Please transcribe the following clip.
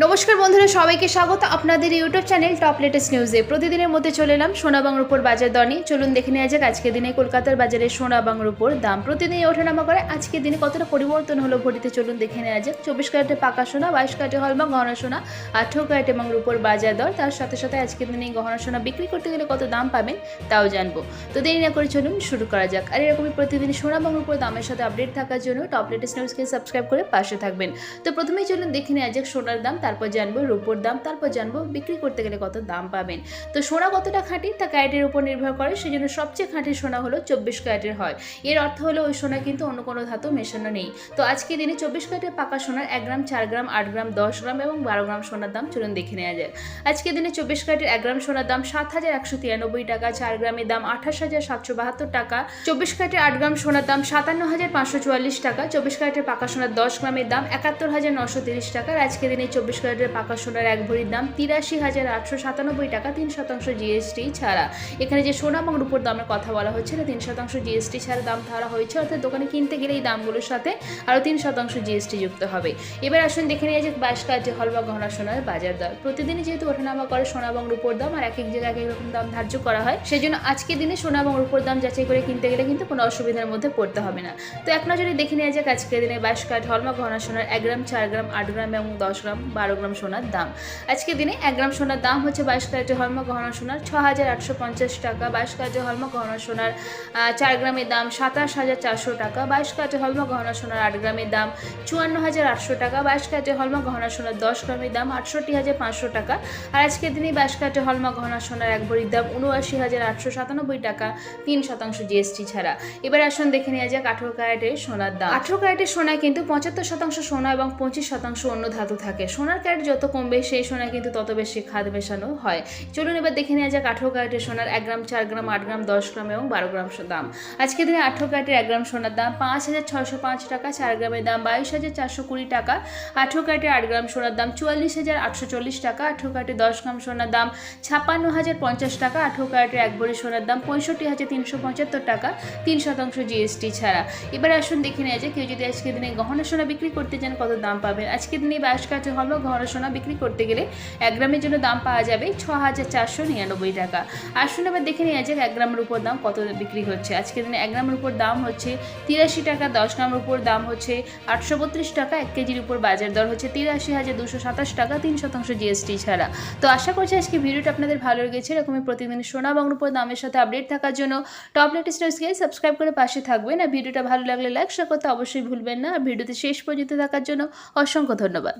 নমস্কার বন্ধুরা, সবাইকে স্বাগত। আপনাদের ইউটিউব চ্যানেল টপ লেটেস্ট নিউজে। প্রতিদিনের মধ্যে চলে এলাম সোনা বাংলার উপর বাজার দর নিয়ে। চলুন দেখে নেওয়া যাক, আজকের দিনে কলকাতার বাজারে সোনা বাংলার উপর দাম প্রতিদিনই ওঠানামা করে। আজকের দিনে কতটা পরিবর্তন হলো ঘটিতে চলুন দেখে নেওয়া যাক। চব্বিশ ক্যারেটে পাকা সোনা, বাইশ ক্যারেটে হলমা গহনা সোনা, আঠেরো ক্যারেটে এবং উপর বাজার দর। তার সাথে সাথে আজকের দিনে গহনা সোনা বিক্রি করতে গেলে কত দাম পাবেন তাও জানব। তো দেরি না করে চলুন শুরু করা যাক। আর এরকমই প্রতিদিন সোনা বাংলার উপর দামের সাথে আপডেট থাকার জন্য টপ লেটেস্ট নিউজকে সাবস্ক্রাইব করে পাশে থাকবেন। তো প্রথমেই চলুন দেখে নেওয়া যাক সোনার দাম। তারপর জানব রূপোর দাম, তারপর জানব বিক্রি করতে গেলে কত দাম পাবেন। তো সোনা কতটা খাঁটি? তা ক্যারেটের উপর নির্ভর করে, সেজন্য সবচেয়ে খাঁটি সোনা হলো চব্বিশ ক্যারেটের হয়। এর অর্থ হলো ওই সোনা কিন্তু অন্য কোনো ধাতু মেশানো নেই। তো আজকে দিনে চব্বিশ ক্যারেটের পাকা সোনার এক গ্রাম, চার গ্রাম, আট গ্রাম, দশ গ্রাম এবং বারো গ্রাম সোনার দাম চলুন দেখে নেওয়া যায় আজকে দিনে চব্বিশ ক্যারেটের এক গ্রাম সোনার দাম সাত হাজার একশো তিরানব্বই টাকা, চার গ্রামের দাম আঠাশ হাজার সাতশো বাহাত্তর টাকা। চব্বিশ ক্যারেটের আট গ্রাম সোনার দাম সাতান্ন হাজার পাঁচশো চুয়াল্লিশ টাকা। চব্বিশ ক্যারেটের পাকা সোনার দশ গ্রামের দাম একাত্তর হাজার নশো তিরিশ টাকা। আজকে দিনে চব্বিশ ক্যারেটের পাকা সোনার এক ভরির দাম তিরাশি হাজার আটশো সাতানব্বই টাকা, তিন শতাংশ জিএসটি ছাড়া। এখানে যে সোনা এবং রূপোর দামের কথা বলা হচ্ছে না তিন শতাংশ জিএসটি ছাড়া দাম ধরা হয়েছে। অর্থাৎ দোকানে কিনতে গেলে এই দামগুলোর সাথে আরও তিন শতাংশ জিএসটি যুক্ত হবে। এবার আসুন দেখে নিয়ে যে বাইশ কাজে হল বা গহনা সোনার বাজার দর। প্রতিদিনই যেহেতু ওঠানামা করে সোনা এবং রূপোর দাম, আর এক এক জায়গায় এক এক রকম দাম ধার্য করা হয় সেই জন্য আজকের দিনে সোনা এবং রূপোর দাম যাচাই করে কিনতে গেলে কিন্তু কোনো অসুবিধার মধ্যে পড়তে হবে না। তো এক নজরে দেখে নেওয়া যাক আজকের দিনে বাইশ কাঠ হলমা গহনা সোনার এক গ্রাম, চার গ্রাম, আট গ্রাম এবং দশ গ্রাম বারো গ্রাম সোনার দাম। আজকের দিনে এক গ্রাম সোনার দাম হচ্ছে বাইশ ক্যারেটের হলমা গহনা সোনার, ছ হাজার আটশো পঞ্চাশ টাকা। বাইশ ক্যারেটের হলমা গহনা সোনার চার গ্রামের দাম সাতাশ হাজার চারশো টাকা। বাইশ ক্যারেটের হলমা গহনা সোনার আট গ্রামের দাম চুয়ান্ন হাজার আটশো টাকা। বাইশ ক্যারেটের হলমা গহনা সোনার দশ গ্রামের দাম আটষট্টি হাজার পাঁচশো টাকা। আর আজকের দিনে বাইশ ক্যারেটের হলমা গহনা সোনার এক ভরির দাম উনআশি হাজার আটশো সাতানব্বই টাকা, তিন শতাংশ জিএসটি ছাড়া। এবার আসুন দেখে নেওয়া যাক আঠেরো ক্যারেটের সোনার দাম। আঠেরো ক্যারেটের সোনায় কিন্তু পঁচাত্তর শতাংশ সোনা এবং পঁচিশ শতাংশ অন্য ধাতু থাকে। সোনার ক্যারেট যত কমবে, সেই সোনা কিন্তু তত বেশি খাদ মেশানো হয়। চলুন এবার দেখে নেওয়া যাক আঠেরো ক্যারেটের সোনার এক গ্রাম, চার গ্রাম, আট গ্রাম, দশ গ্রাম এবং বারো গ্রাম দাম। আজকের দিনে আঠেরো ক্যারেটের এক গ্রাম সোনার দাম পাঁচ হাজার ছশো পাঁচ টাকা, চার গ্রামের দাম বাইশ হাজার চারশো কুড়ি টাকা। আঠেরো ক্যারেটের আট গ্রাম সোনার দাম চুয়াল্লিশ হাজার আটশো চল্লিশ টাকা। আঠেরো ক্যারেটের দশ গ্রাম সোনার দাম ছাপ্পান্ন হাজার পঞ্চাশ টাকা। আঠেরো ক্যারেটের এক ভরি সোনার দাম পঁয়ষট্টি হাজার তিনশো পঁচাত্তর টাকা, তিন শতাংশ জিএসটি ছাড়া। এবার আসুন দেখে নেওয়া যায় কেউ যদি আজকের দিনে গহনা সোনা বিক্রি করতে চান, কত দাম পাবেন? আজকের দিনে বাইশ কাঠে হলো গহনা সোনা বিক্রি করতে গেলে এক গ্রামের জন্য দাম পাওয়া যাবে ছ হাজার চারশো নিরানব্বই টাকা। আসুন এবার দেখে নেওয়া যাক এক গ্রামের উপর দাম কত বিক্রি হচ্ছে। আজকের দিনে এক গ্রামের উপর দাম হচ্ছে তিরাশি টাকা, দশ গ্রামের উপর দাম হচ্ছে আটশো বত্রিশ টাকা, এক কেজির উপর বাজার দর হচ্ছে তিরাশি হাজার দুশো সাতাশ টাকা, তিন শতাংশ জিএসটি ছাড়া। তো আশা করছি আজকে ভিডিওটা আপনাদের ভালো লেগেছে। এরকমই প্রতিদিন সোনা বাংলার উপর দামের সাথে আপডেট থাকার জন্য টপ লেটেস্ট নিউজকে সাবস্ক্রাইব করে পাশে থাকবেন। আর ভিডিওটা ভালো লাগলে লাইক, শেয়ার করতে অবশ্যই ভুলবেন না। আর ভিডিওতে শেষ পর্যন্ত থাকার জন্য অসংখ্য ধন্যবাদ।